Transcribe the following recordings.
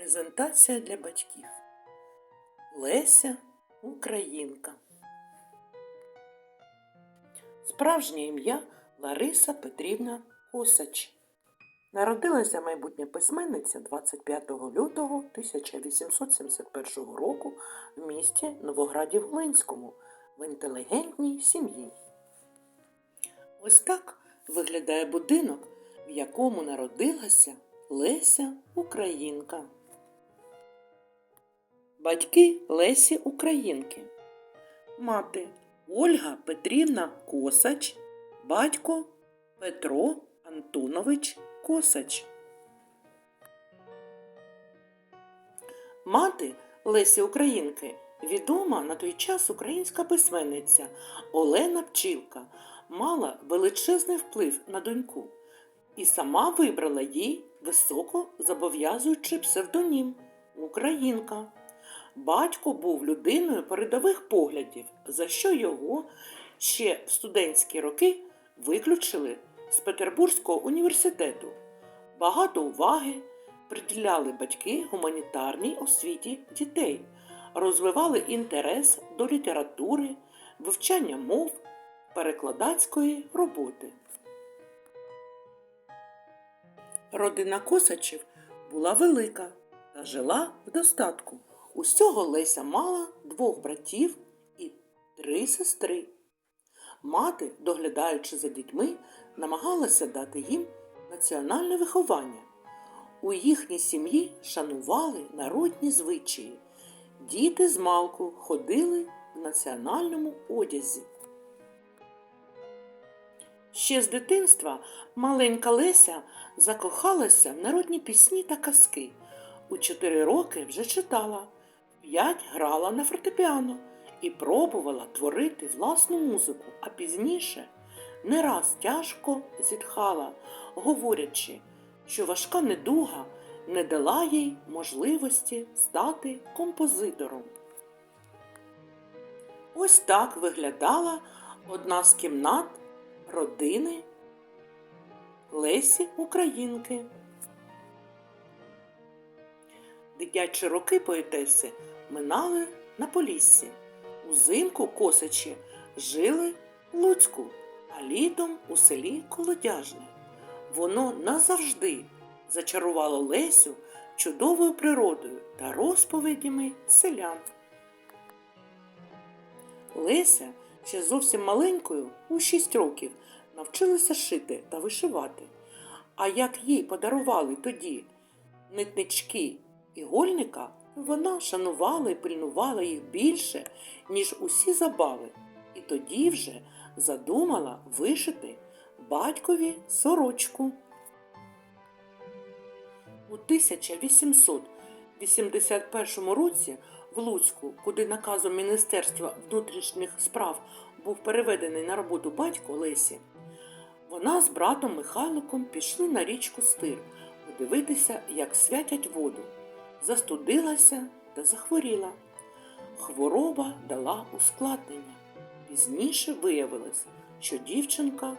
Презентація для батьків. Леся Українка. Справжнє ім'я Лариса Петрівна Косач. Народилася майбутня письменниця 25 лютого 1871 року в місті Новоградів Волинському в інтелігентній сім'ї. Ось так виглядає будинок, в якому народилася Леся Українка. Батьки Лесі Українки. Мати Ольга Петрівна Косач, батько Петро Антонович Косач. Мати Лесі Українки відома на той час українська письменниця Олена Пчілка мала величезний вплив на доньку і сама вибрала їй високо зобов'язуючий псевдонім Українка. Батько був людиною передових поглядів, за що його ще в студентські роки виключили з Петербурзького університету. Багато уваги приділяли батьки гуманітарній освіті дітей, розвивали інтерес до літератури, вивчання мов, перекладацької роботи. Родина Косачів була велика та жила в достатку. Усього Леся мала двох братів і три сестри. Мати, доглядаючи за дітьми, намагалася дати їм національне виховання. У їхній сім'ї шанували народні звичаї. Діти з малку ходили в національному одязі. Ще з дитинства маленька Леся закохалася в народні пісні та казки. У чотири роки вже читала, в п'ять грала на фортепіано і пробувала творити власну музику, а пізніше не раз тяжко зітхала, говорячи, що важка недуга не дала їй можливості стати композитором. Ось так виглядала одна з кімнат родини Лесі Українки. Дитячі роки поетеси минали на Поліссі. Узимку косачі жили в Луцьку, а літом у селі Колодяжне. Воно назавжди зачарувало Лесю чудовою природою та розповідями селян. Леся ще зовсім маленькою, у 6 років, навчилася шити та вишивати. А як їй подарували тоді нитнички ігольника, вона шанувала і пильнувала їх більше, ніж усі забави, і тоді вже задумала вишити батькові сорочку. У 1881 році в Луцьку, куди наказом Міністерства внутрішніх справ був переведений на роботу батько Лесі, вона з братом Михайликом пішли на річку Стир подивитися, як святять воду. Застудилася та захворіла. Хвороба дала ускладнення. Пізніше виявилось, що дівчинка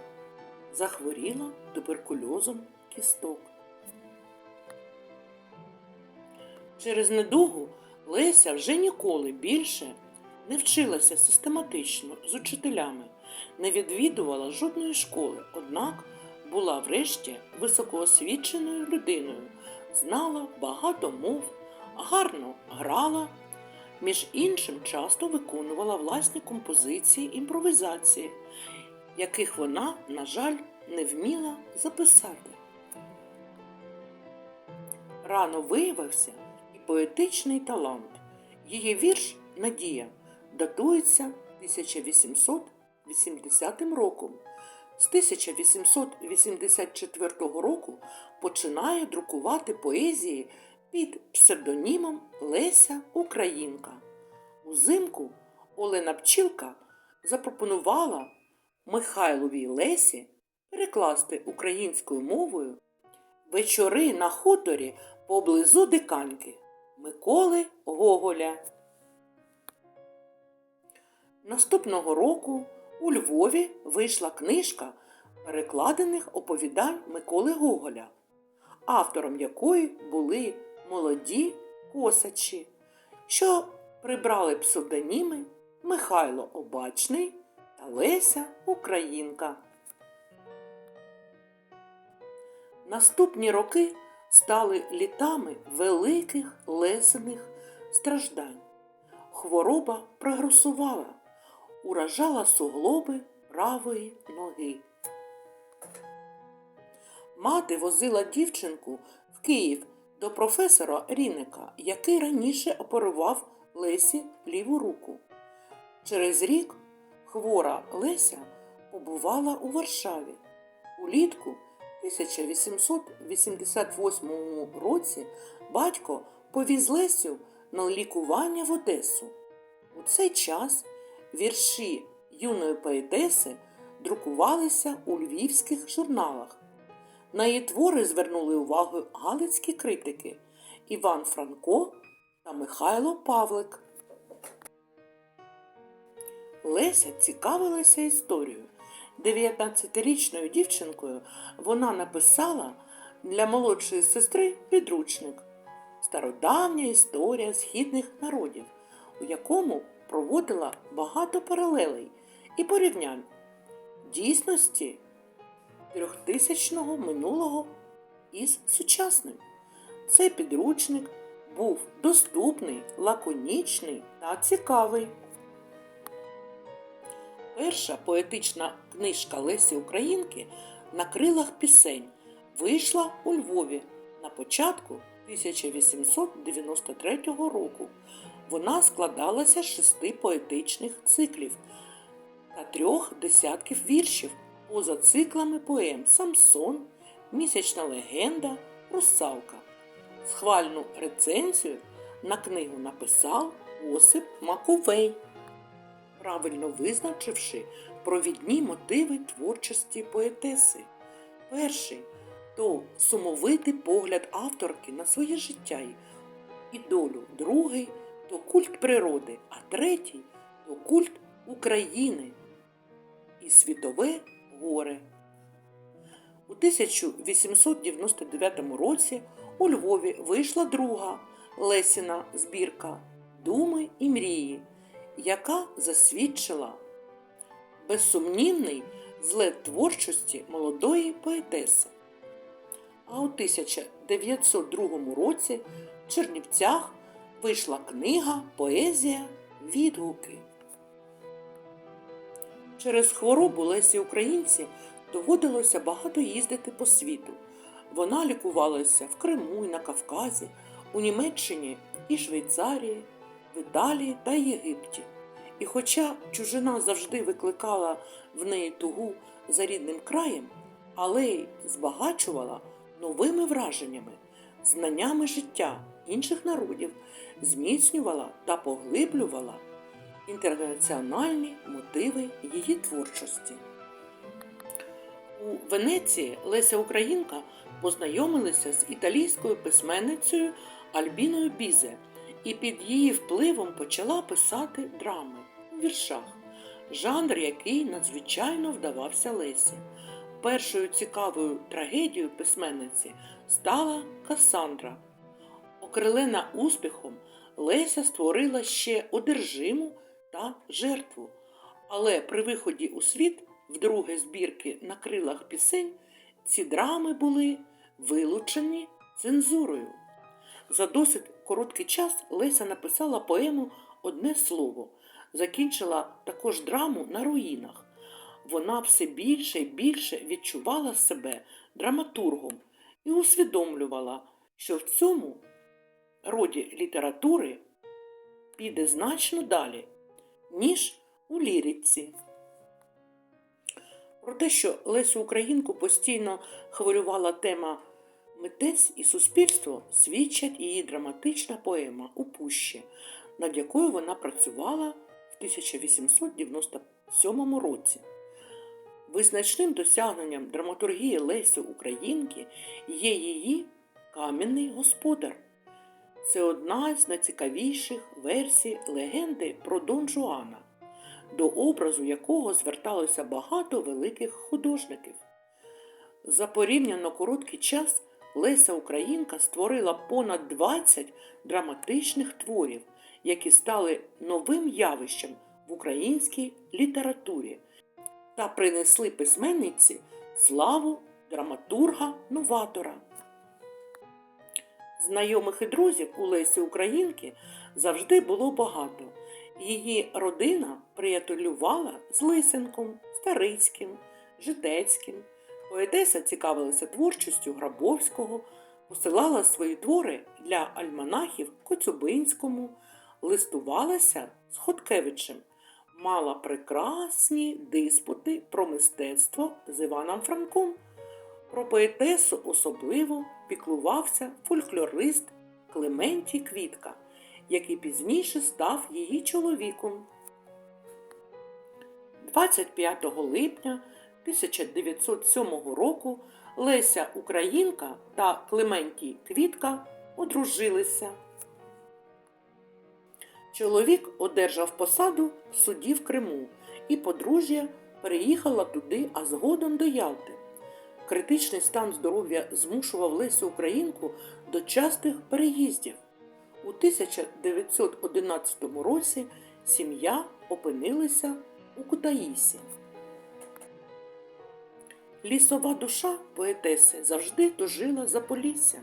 захворіла туберкульозом кісток. Через недугу Леся вже ніколи більше не вчилася систематично з учителями, не відвідувала жодної школи, однак була врешті високоосвіченою людиною, знала багато мов, гарно грала, між іншим часто виконувала власні композиції імпровізації, яких вона, на жаль, не вміла записати. Рано виявився і поетичний талант. Її вірш Надія датується 1880 роком. З 1884 року починає друкувати поезії під псевдонімом Леся Українка. Узимку Олена Пчілка запропонувала Михайловій Лесі перекласти українською мовою вечори на хуторі поблизу диканьки Миколи Гоголя. Наступного року у Львові вийшла книжка перекладених оповідань Миколи Гоголя, автором якої були молоді косачі, що прибрали псевдоніми Михайло Обачний та Леся Українка. Наступні роки стали літами великих лесених страждань. Хвороба прогресувала, уражала суглоби правої ноги. Мати возила дівчинку в Київ до професора Ріника, який раніше оперував Лесі ліву руку. Через рік хвора Леся побувала у Варшаві. Улітку 1888 році батько повіз Лесю на лікування в Одесу. У цей час вірші юної поетеси друкувалися у львівських журналах. На її твори звернули увагу галицькі критики Іван Франко та Михайло Павлик. Леся цікавилася історією. 19-річною дівчинкою вона написала для молодшої сестри підручник Стародавня історія східних народів, у якому проводила багато паралелей і порівнянь дійсності трьохтисячного минулого із сучасним. Цей підручник був доступний, лаконічний та цікавий. Перша поетична книжка Лесі Українки на крилах пісень вийшла у Львові на початку 1893 року. Вона складалася з шести поетичних циклів та трьох десятків віршів поза циклами поем Самсон, Місячна легенда, Русалка. Схвальну рецензію на книгу написав Осип Маковей правильно визначивши провідні мотиви творчості поетеси. Перший то сумовитий погляд авторки на своє життя і долю, другий то культ природи, а третій то культ України і світове горе. У 1899 році у Львові вийшла друга Лесіна збірка Думи і мрії яка засвідчила безсумнівний злет творчості молодої поетеси. А у 1902 році в Чернівцях вийшла книга Поезія Відгуки. Через хворобу Лесі Українці доводилося багато їздити по світу. Вона лікувалася в Криму і на Кавказі, у Німеччині і Швейцарії в Італії та Єгипті. І хоча чужина завжди викликала в неї тугу за рідним краєм, але й збагачувала новими враженнями, знаннями життя інших народів, зміцнювала та поглиблювала інтернаціональні мотиви її творчості. У Венеції Леся Українка познайомилася з італійською письменницею Альбіною Бізе і під її впливом почала писати драми у віршах, жанр, який надзвичайно вдавався Лесі. Першою цікавою трагедією письменниці стала Кассандра. Окрилена успіхом, Леся створила ще одержиму та жертву. Але при виході у світ, вдруге збірки на крилах пісень, ці драми були вилучені цензурою. За досить короткий час Леся написала поему Одне слово, закінчила також драму на руїнах. Вона все більше і більше відчувала себе драматургом і усвідомлювала, що в цьому роді літератури піде значно далі, ніж у ліриці. Про те, що Лесю Українку постійно хвилювала тема Митець і суспільство свідчать її драматична поема у пущі, над якою вона працювала в 1897 році. Визначним досягненням драматургії Лесі Українки є її Кам'яний господар. Це одна з найцікавіших версій легенди про Дон Жуана, до образу якого зверталося багато великих художників. За порівняно короткий час Леся Українка створила понад 20 драматичних творів, які стали новим явищем в українській літературі та принесли письменниці славу драматурга-новатора. Знайомих і друзів у Лесі Українки завжди було багато. Її родина приятелювала з Лисенком, Старицьким, Житецьким. Поетеса цікавилася творчістю Грабовського, посилала свої твори для альманахів Коцюбинському, листувалася з Хоткевичем, мала прекрасні диспути про мистецтво з Іваном Франком. Про поетесу особливо піклувався фольклорист Клементій Квітка, який пізніше став її чоловіком. 25 липня 1907 року Леся Українка та Клементій Квітка одружилися. Чоловік одержав посаду в суді в Криму, і подружжя переїхала туди, а згодом до Ялти. Критичний стан здоров'я змушував Лесю Українку до частих переїздів. У 1911 році сім'я опинилася у Кутаїсі. Лісова душа поетеси завжди тужила за поліссям,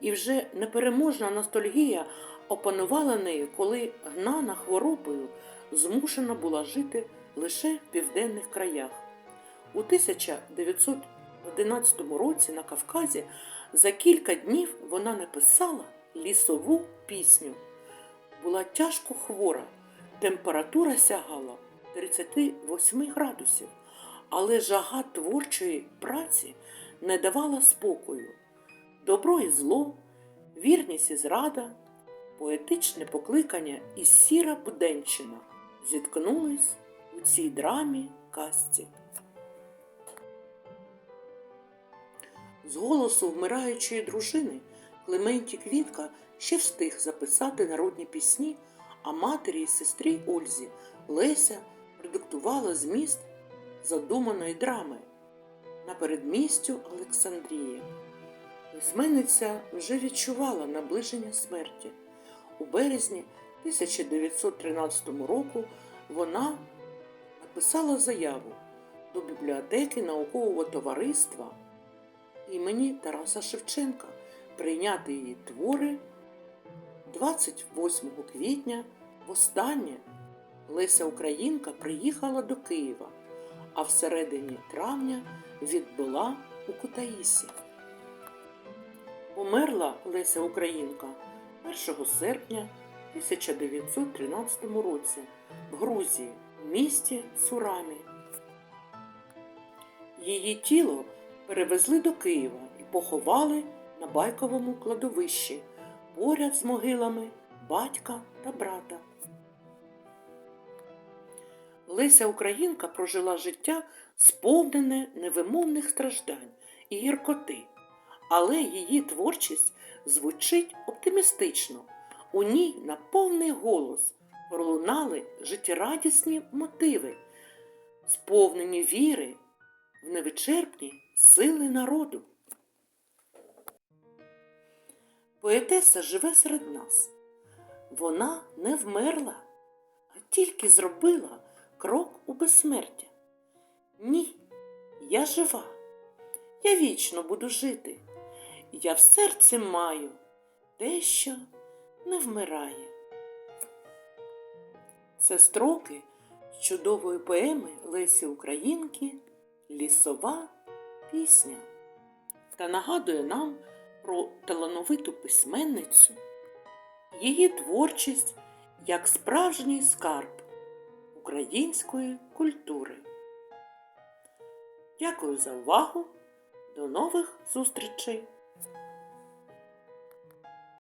і вже непереможна ностальгія опанувала нею, коли гнана хворобою змушена була жити лише в південних краях. У 1911 році на Кавказі за кілька днів вона написала лісову пісню. Була тяжко хвора, температура сягала 38 градусів, але жага творчої праці не давала спокою. Добро і зло, вірність і зрада, поетичне покликання і сіра буденщина зіткнулись у цій драмі казці. З голосу вмираючої дружини Клементі Квітка ще встиг записати народні пісні, а матері і сестрі Ользі Леся продиктувала зміст задуманої драми на передмістю Олександрії. Письменниця вже відчувала наближення смерті. У березні 1913 року вона написала заяву до бібліотеки наукового товариства імені Тараса Шевченка прийняти її твори 28 квітня востаннє Леся Українка приїхала до Києва, а в середині травня відбула у Кутаїсі. Померла Леся Українка 1 серпня 1913 році в Грузії, в місті Сурамі. Її тіло перевезли до Києва і поховали на байковому кладовищі поряд з могилами батька та брата. Леся Українка прожила життя сповнене невимовних страждань і гіркоти, але її творчість звучить оптимістично. У ній на повний голос пролунали життєрадісні мотиви, сповнені віри в невичерпні сили народу. Поетеса живе серед нас. Вона не вмерла, а тільки зробила крок у безсмертя. Ні, я жива, я вічно буду жити. Я в серці маю те, що не вмирає. Це строки з чудової поеми Лесі Українки Лісова пісня та нагадує нам про талановиту письменницю, її творчість як справжній скарб української культури. Дякую за увагу. До нових зустрічей! Thank you.